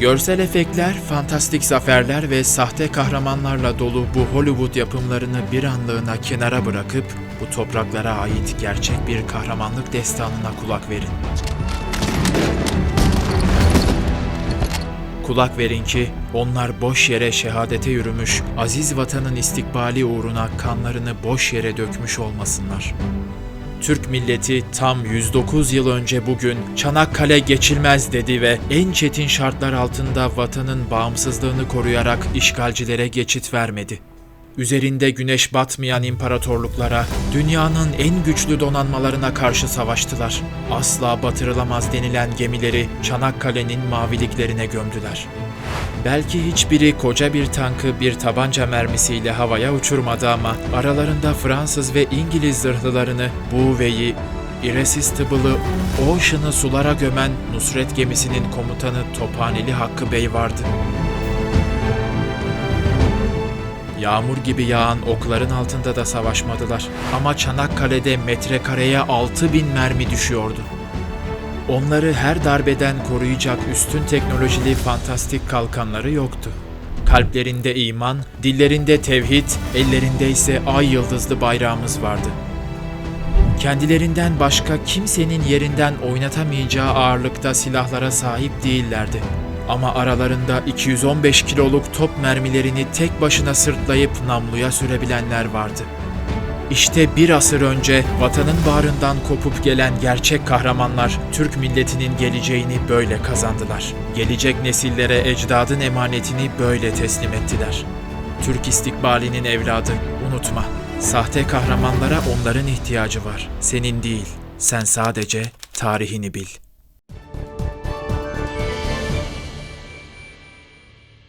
Görsel efektler, fantastik zaferler ve sahte kahramanlarla dolu bu Hollywood yapımlarını bir anlığına kenara bırakıp bu topraklara ait gerçek bir kahramanlık destanına kulak verin. Kulak verin ki onlar boş yere şehadete yürümüş, aziz vatanın istikbali uğruna kanlarını boş yere dökmüş olmasınlar. Türk milleti tam 109 yıl önce bugün Çanakkale geçilmez dedi ve en çetin şartlar altında vatanın bağımsızlığını koruyarak işgalcilere geçit vermedi. Üzerinde güneş batmayan imparatorluklara, dünyanın en güçlü donanmalarına karşı savaştılar. Asla batırılamaz denilen gemileri Çanakkale'nin maviliklerine gömdüler. Belki hiçbiri koca bir tankı bir tabanca mermisiyle havaya uçurmadı ama aralarında Fransız ve İngiliz zırhlılarını Bouvet'i, Irresistible'ı, Ocean'ı sulara gömen Nusret gemisinin komutanı Tophaneli Hakkı Bey vardı. Yağmur gibi yağan okların altında da savaşmadılar. Ama Çanakkale'de metrekareye 6000 mermi düşüyordu. Onları her darbeden koruyacak üstün teknolojili fantastik kalkanları yoktu. Kalplerinde iman, dillerinde tevhid, ellerinde ise ay yıldızlı bayrağımız vardı. Kendilerinden başka kimsenin yerinden oynatamayacağı ağırlıkta silahlara sahip değillerdi. Ama aralarında 215 kiloluk top mermilerini tek başına sırtlayıp namluya sürebilenler vardı. İşte bir asır önce vatanın bağrından kopup gelen gerçek kahramanlar Türk milletinin geleceğini böyle kazandılar. Gelecek nesillere ecdadın emanetini böyle teslim ettiler. Türk istikbalinin evladı, unutma. Sahte kahramanlara onların ihtiyacı var. Senin değil. Sen sadece tarihini bil.